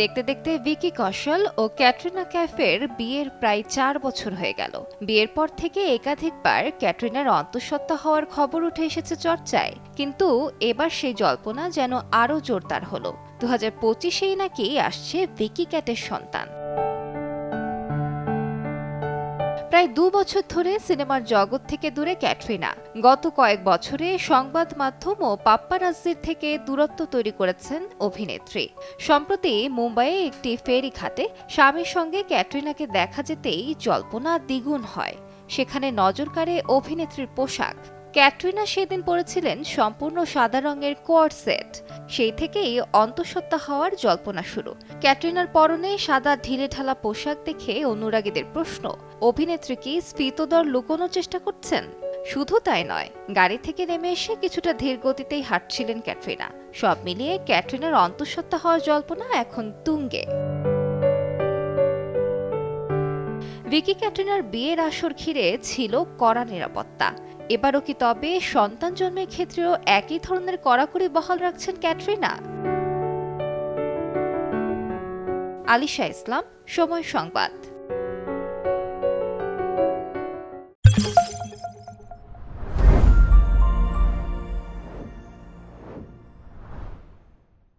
দেখতে দেখতে ভিকি কৌশল ও ক্যাটরিনা ক্যাফের বিয়ের প্রায় চার বছর হয়ে গেল। বিয়ের পর থেকে একাধিকবার ক্যাটরিনার অন্তঃসত্ত্বা হওয়ার খবর উঠে এসেছে চর্চায়। কিন্তু এবার সেই জল্পনা যেন আরও জোরদার হলো। দু হাজার পঁচিশেই নাকি আসছে ভিকি ক্যাটের সন্তান। প্রায় দু বছর ধরে সিনেমার জগৎ থেকে দূরে ক্যাটরিনা। গত কয়েক বছরে সংবাদ মাধ্যম ও পাপ্পারাজ্জির থেকে দূরত্ব তৈরি করেছেন অভিনেত্রী। সম্প্রতি মুম্বাইয়ে একটি ফেরি ঘাটে স্বামীর সঙ্গে ক্যাটরিনাকে দেখা যেতেই জল্পনা দ্বিগুণ হয়। সেখানে নজর কাড়ে অভিনেত্রীর পোশাক। ক্যাটরিনা সেদিন পরেছিলেন সম্পূর্ণ সাদা রঙের কোয়ার সেট। সেই থেকেই অন্তঃসত্ত্বা হওয়ার জল্পনা শুরু। ক্যাটরিনার পরনে সাদা ঢিলে ঢালা পোশাক দেখে অনুরাগীদের প্রশ্ন, অভিনেত্রী কি স্ফীতদর লুকোনোর চেষ্টা করছেন? শুধু তাই নয়, গাড়ি থেকে নেমে এসে কিছুটা ধীর গতিতেই হাঁটছিলেন ক্যাটরিনা। সব মিলিয়ে ক্যাটরিনার অন্তঃসত্ত্বা হওয়ার জল্পনা এখন তুঙ্গে। ভিকি ক্যাটরিনার বিয়ের আসর ঘিরে ছিল কড়া নিরাপত্তা। এবারও কি তবে সন্তান জন্মের ক্ষেত্রেও একই ধরনের কড়াকড়ি বহাল রাখছেন ক্যাটরিনা? আলিশা ইসলাম, সময় সংবাদ।